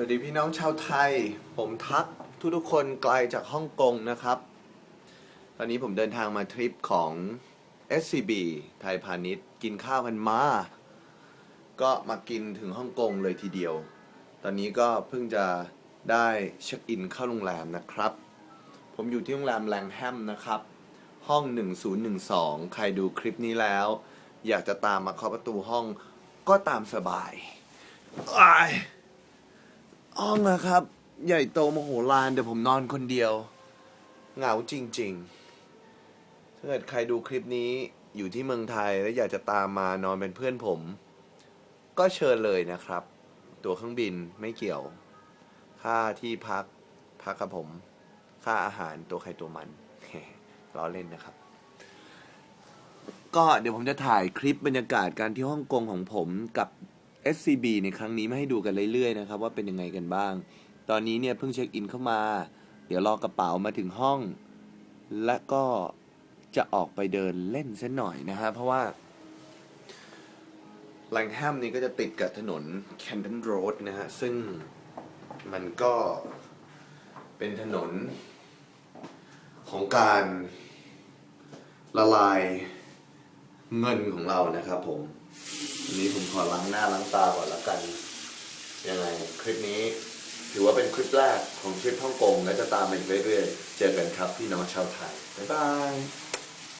วัสดีพี่น้องชาวไทย ผมทักทุกทุกๆคนไกลจากฮ่องกงนะครับ ตอนนี้ผมเดินทางมาทริปของ SCB ไทยพาณิชย์กินข้าวกันมา ก็มากินถึงฮ่องกงเลยทีเดียว ตอนนี้ก็เพิ่งจะได้เช็คอินเข้าโรงแรมนะครับ ผมอยู่ที่โรงแรมแลงแฮมนะครับ ห้อง 1012 ใครดูคลิปนี้แล้ว อยากจะตามมาเคาะประตูห้องก็ตามสบายอ้าย ห้องนะครับ ใหญ่โตมโหฬารแต่ผมนอนคนเดียว เหงาจริง ๆ ถ้าเกิดใครดูคลิปนี้อยู่ที่เมืองไทยแล้วอยากจะตามมานอนเป็นเพื่อนผม ก็เชิญเลยนะครับ ตัวเครื่องบินไม่เกี่ยว ค่าที่พักพักกับผม ค่าอาหารตัวใครตัวมันล้อเล่นนะครับ ก็เดี๋ยวผมจะถ่ายคลิปบรรยากาศการที่ฮ่องกงของผมกับ SCB ในครั้งนี้มาให้ดูกันเรื่อยๆนะครับว่าเป็นยังไงกันบ้าง ตอนนี้เนี่ยเพิ่งเช็คอินเข้ามา เดี๋ยวรอกระเป๋ามาถึงห้อง และก็จะออกไปเดินเล่นซะหน่อยนะฮะเพราะว่าแลงแฮมนี่ก็จะติดกับถนน Canton Road นะฮะ ซึ่งมันก็เป็นถนนของการละลาย เงินของเรานะครับ ผมวันนี้ผมขอล้างหน้าล้างตาก่อนละกันยังไงคลิปนี้ ถือว่าเป็นคลิปแรกของคลิปฮ่องกงและจะตามมาอีกเรื่อยๆเจอกันครับพี่น้องชาวไทยบ๊ายบาย